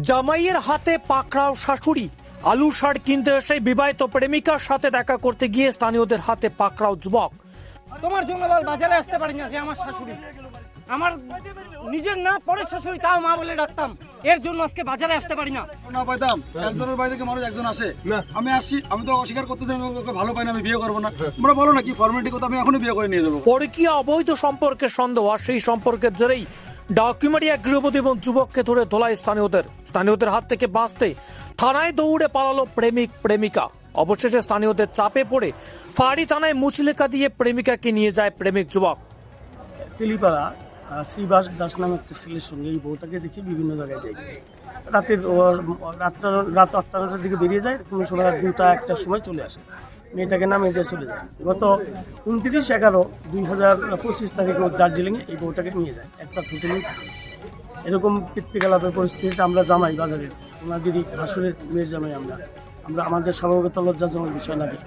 জামাইয়ের হাতে পাকড়াও শাশুড়ি। আলু সার কিনতে এসে বিবাহিত প্রেমিকার সাথে দেখা করতে গিয়ে স্থানীয়দের হাতে পাকড়াও যুবক। তোমার জন্য বল বাজারে আসতে পারি না যে আমার শাশুড়ি। আমার নিজের না পরের শাশুড়ি তাও মা বলে ডাকতাম। এর জন্য আজকে বাজারে আসতে পারি না। না পাইতাম একজনের বাড়ি থেকে মানুষ একজন আসে। আমি আসছি আমি তো অস্বীকার আমি ওকে ভালো পাই না আমি বিয়ে করব না। তোমরা বলো না কি ফর্মালিটি কথা আমি এখনই বিয়ে করে নিয়ে যাব। পরকীয় অবৈধ সম্পর্কের সন্দেহ আর সেই সম্পর্কের জেরেই ডাকুমারিয়া গৃহবধূ এবং যুবককে ধরে ধোলায় স্থানীয়দের। স্থানীয়দের হাত থেকে বাঁচতে থানায় দৌড়ে পালালো প্রেমিক, প্রেমিকা। অবশেষে স্থানীয়দের চাপে পড়ে ফাঁড়ি থানায় মুচলেকা দিয়ে প্রেমিকাকে নিয়ে যায় প্রেমিক যুবক। তেলিপাড়া শ্রীবাস দাস নামে একটা ছেলের সঙ্গে এই বউটাকে দেখি বিভিন্ন জায়গায় যাই রাতের রাতটা, রাত আটটা নটার দিকে বেরিয়ে যায়, কোনো সময় দুটা, একটার সময় চলে আসে। মেয়েটাকে নামে দিয়ে চলে যায়। গত উনত্রিশ এগারো দুই হাজার পঁচিশ তারিখে দার্জিলিংয়ে এই বউটাকে নিয়ে যায়। একটা হোটেলেই থাকে। এরকম কীর্তিকলাপের পরিস্থিতিতে আমরা জামাই বাজারে ওনাদেরই ভাসুরের মেয়ের জামাই আমরা। আমরা, আমাদের সর্বগত লজ্জাজনক বিষয় লাগে।